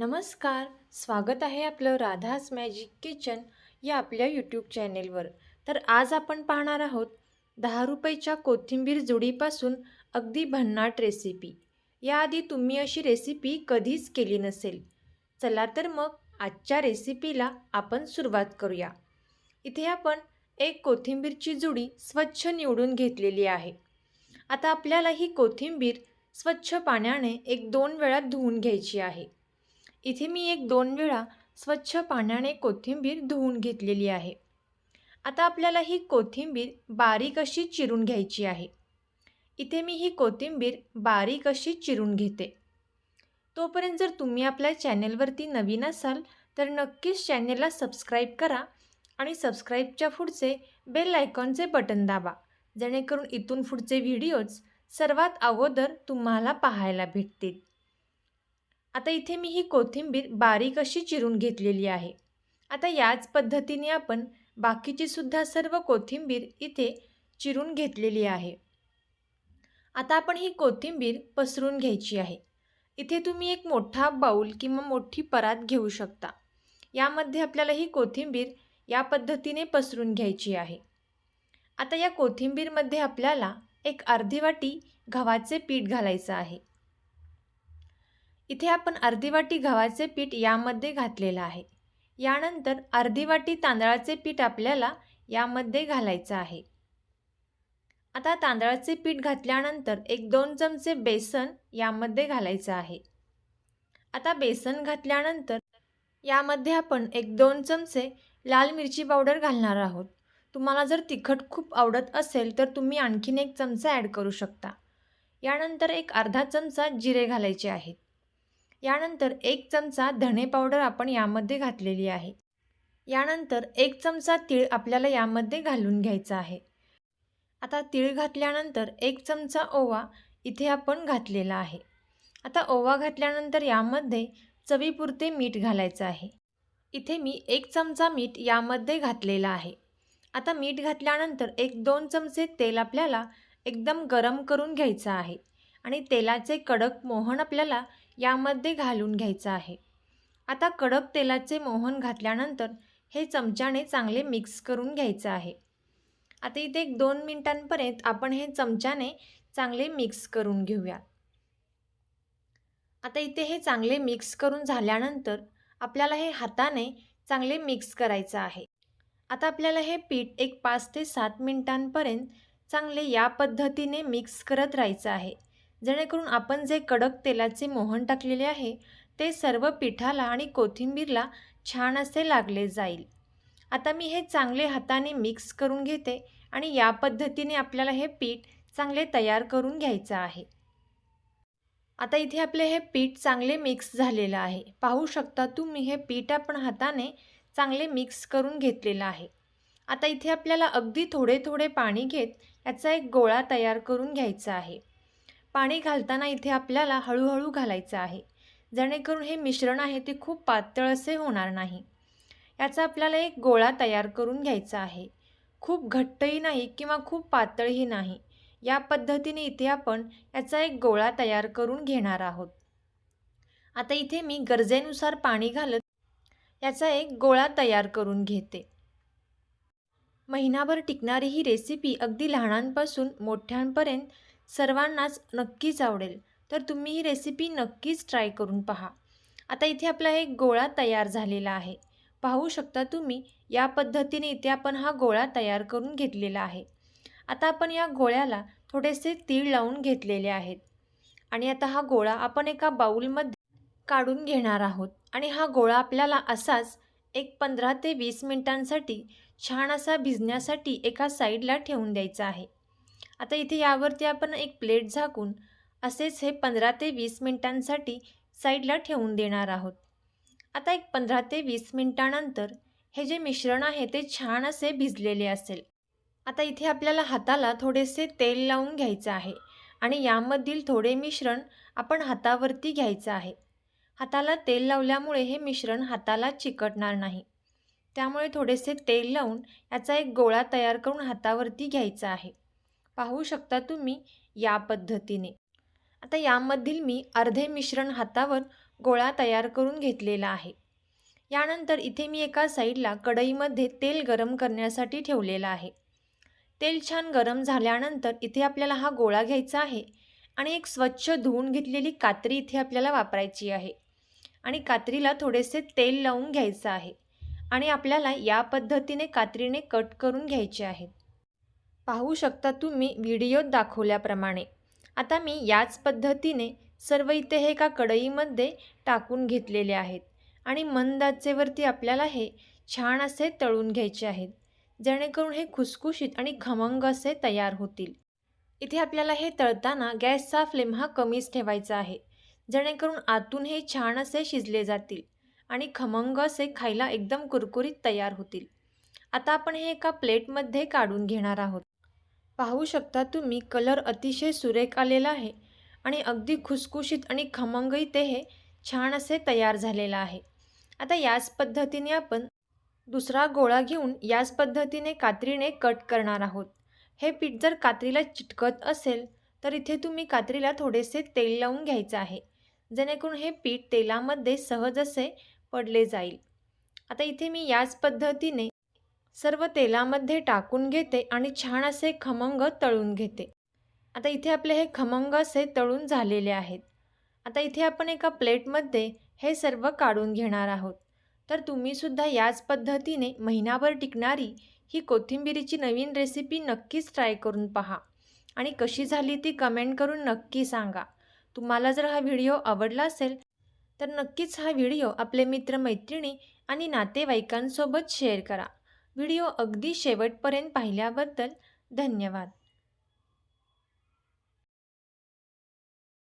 नमस्कार स्वागत आहे आपलं राधास मॅजिक किचन या आपल्या यूट्यूब चॅनेलवर तर आज आपण पाहणार आहोत दहा रुपयाच्या कोथिंबीर जुडीपासून अगदी भन्नाट रेसिपी याआधी तुम्ही अशी रेसिपी कधीच केली नसेल. चला तर मग आजच्या रेसिपीला आपण सुरुवात करूया. इथे आपण एक कोथिंबीरची जुडी स्वच्छ निवडून घेतलेली आहे. आता आपल्याला ही कोथिंबीर स्वच्छ पाण्याने एक दोन वेळा धुवून घ्यायची आहे. इथे मी एक दोन वेळा स्वच्छ पाण्याने कोथिंबीर धुवून घेतलेली आहे. आता आपल्याला ही कोथिंबीर बारीक अशी चिरून घ्यायची आहे. इथे मी ही कोथिंबीर बारीक अशी चिरून घेते. तोपर्यंत जर तुम्ही आपल्या चॅनेलवरती नवीन असाल तर नक्कीच चॅनेलला सबस्क्राईब करा आणि सबस्क्राईबच्या पुढचे बेल आयकॉनचे बटन दाबा जेणेकरून इथून पुढचे व्हिडिओज सर्वात अगोदर तुम्हाला पाहायला भेटतील. आता इथे मी ही कोथिंबीर बारीक अशी चिरून घेतलेली आहे. आता याच पद्धतीने आपण बाकीची सुद्धा सर्व कोथिंबीर इथे चिरून घेतलेली आहे. आता आपण ही कोथिंबीर पसरून घ्यायची आहे. इथे तुम्ही एक मोठा बाऊल किंवा मोठी परात घेऊ शकता. यामध्ये आपल्याला ही कोथिंबीर या पद्धतीने पसरून घ्यायची आहे. आता या कोथिंबीरमध्ये आपल्याला एक अर्धी वाटी गव्हाचे पीठ घालायचं आहे. इथे आपण अर्धी वाटी गव्हाचे पीठ यामध्ये घातलेलं आहे. यानंतर अर्धी वाटी तांदळाचे पीठ आपल्याला यामध्ये घालायचं आहे. आता तांदळाचे पीठ घातल्यानंतर एक दोन चमचे बेसन यामध्ये घालायचं आहे. आता बेसन घातल्यानंतर यामध्ये आपण एक दोन चमचे लाल मिरची पावडर घालणार आहोत. तुम्हाला जर तिखट खूप आवडत असेल तर तुम्ही आणखीन एक चमचा ॲड करू शकता. यानंतर एक अर्धा चमचा जिरे घालायचे आहेत. यानंतर एक चमचा धणे पावडर आपण यामध्ये घातलेली आहे. यानंतर एक चमचा तीळ आपल्याला यामध्ये घालून घ्यायचा आहे. आता तीळ घातल्यानंतर एक चमचा ओवा इथे आपण घातलेला आहे. आता ओवा घातल्यानंतर यामध्ये चवीपुरते मीठ घालायचं आहे. इथे मी एक चमचा मीठ यामध्ये घातलेला आहे. आता मीठ घातल्यानंतर एक दोन चमचे तेल आपल्याला एकदम गरम करून घ्यायचं आहे. आणि तेलाचे कडक मोहन आपल्याला यामध्ये घालून घ्यायचं आहे. आता कडक तेलाचे मोहन घातल्यानंतर हे चमच्याने चांगले मिक्स करून घ्यायचं आहे. आता इथे एक दोन मिनटांपर्यंत आपण हे चमच्याने चांगले मिक्स करून घेऊया. आता इथे हे चांगले मिक्स करून झाल्यानंतर आपल्याला हे हाताने चांगले मिक्स करायचं आहे. आता आपल्याला हे पीठ एक पाच ते सात मिनटांपर्यंत चांगले या पद्धतीने मिक्स करत राहायचं आहे. जेणेकरून आपण जे कडक तेलाचे मोहन टाकलेले आहे ते सर्व पिठाला आणि कोथिंबीरला छान असे लागले जाईल. आता मी हे चांगले हाताने मिक्स करून घेते आणि या पद्धतीने आपल्याला हे पीठ चांगले तयार करून घ्यायचं आहे. आता इथे आपले हे पीठ चांगले मिक्स झालेलं आहे. पाहू शकता तुम्ही हे पीठ आपण हाताने चांगले मिक्स करून घेतलेलं आहे. आता इथे आपल्याला अगदी थोडे थोडे पाणी घेत याचा एक गोळा तयार करून घ्यायचा आहे. पाणी घालताना इथे आपल्याला हळूहळू घालायचं आहे. जेणेकरून हे मिश्रण आहे ते खूप पातळ असे होणार नाही. याचा आपल्याला एक गोळा तयार करून घ्यायचा आहे. खूप घट्टही नाही किंवा खूप पातळही नाही. या पद्धतीने इथे आपण याचा एक गोळा तयार करून घेणार आहोत. आता इथे मी गरजेनुसार पाणी घालत याचा एक गोळा तयार करून घेते. महिनाभर टिकणारी ही रेसिपी अगदी लहानांपासून मोठ्यांपर्यंत सर्वांनाच नक्कीच आवडेल. तर तुम्ही ही रेसिपी नक्कीच ट्राय करून पहा. आता इथे आपला एक गोळा तयार झालेला आहे. पाहू शकता तुम्ही या पद्धतीने इथे आपण हा गोळा तयार करून घेतलेला आहे. आता आपण या गोळ्याला थोडेसे तीळ लावून घेतलेले आहेत. आणि आता हा गोळा आपण एका बाऊलमध्ये काढून घेणार आहोत. आणि हा गोळा आपल्याला असाच एक पंधरा ते वीस मिनिटांसाठी छान असा भिजण्यासाठी एका साईडला ठेवून द्यायचा आहे. आता इथे यावरती आपण एक प्लेट झाकून असेच हे पंधरा ते वीस मिनटांसाठी साईडला ठेवून देणार आहोत. आता एक पंधरा ते वीस मिनटानंतर हे जे मिश्रण आहे ते छान असे भिजलेले असेल. आता इथे आपल्याला हाताला थोडेसे तेल लावून घ्यायचं आहे आणि यामधील थोडे मिश्रण आपण हातावरती घ्यायचं आहे. हाताला तेल लावल्यामुळे हे मिश्रण हाताला चिकटणार नाही. त्यामुळे थोडेसे तेल लावून याचा एक गोळा तयार करून हातावरती घ्यायचा आहे. पाहू शकता तुम्ही या पद्धतीने. आता यामधील मी अर्धे मिश्रण हातावर गोळा तयार करून घेतलेला आहे. यानंतर इथे मी एका साईडला कढईमध्ये तेल गरम करण्यासाठी ठेवलेलं आहे. तेल छान गरम झाल्यानंतर इथे आपल्याला हा गोळा घ्यायचा आहे आणि एक स्वच्छ धुवून घेतलेली कात्री इथे आपल्याला वापरायची आहे. आणि कात्रीला थोडेसे तेल लावून घ्यायचं आहे आणि आपल्याला या पद्धतीने कात्रीने कट करून घ्यायचे आहेत. पाहू शकता तुम्ही व्हिडिओत दाखवल्याप्रमाणे. आता मी याच पद्धतीने सर्व इथे हे एका कढईमध्ये टाकून घेतलेले आहेत आणि मंद आचेवरती आपल्याला हे छान असे तळून घ्यायचे आहेत जेणेकरून हे खुसखुशीत आणि खमंग असे तयार होतील. इथे आपल्याला हे तळताना गॅसचा फ्लेम हा कमीच ठेवायचा आहे जेणेकरून आतून हे छान असे शिजले जातील आणि खमंग असे खायला एकदम कुरकुरीत तयार होतील. आता आपण हे एका प्लेटमध्ये काढून घेणार आहोत. पाहू शकता तुम्ही कलर अतिशय सुरेख आलेला आहे आणि अगदी खुसखुशीत आणि खमंग इथे हे छान असे तयार झालेलं आहे. आता याच पद्धतीने आपण दुसरा गोळा घेऊन याच पद्धतीने कात्रीने कट करणार आहोत. हे पीठ जर कात्रीला चिटकत असेल तर इथे तुम्ही कात्रीला थोडेसे तेल लावून घ्यायचं आहे जेणेकरून हे पीठ तेलामध्ये सहज असे पडले जाईल. आता इथे मी याच पद्धतीने सर्व तेलामध्ये टाकून घेते आणि छान असे खमंग तळून घेते. आता इथे आपले हे खमंग असे तळून झालेले आहेत. आता इथे आपण एका प्लेटमध्ये हे सर्व काढून घेणार आहोत. तर तुम्हीसुद्धा याच पद्धतीने महिनाभर टिकणारी ही कोथिंबिरीची नवीन रेसिपी नक्कीच ट्राय करून पहा. आणि कशी झाली ती कमेंट करून नक्की सांगा. तुम्हाला जर हा व्हिडिओ आवडला असेल तर नक्कीच हा व्हिडिओ आपले मित्रमैत्रिणी आणि नातेवाईकांसोबत शेअर करा. व्हिडिओ अगदी शेवटपर्यंत पाहिल्याबद्दल धन्यवाद.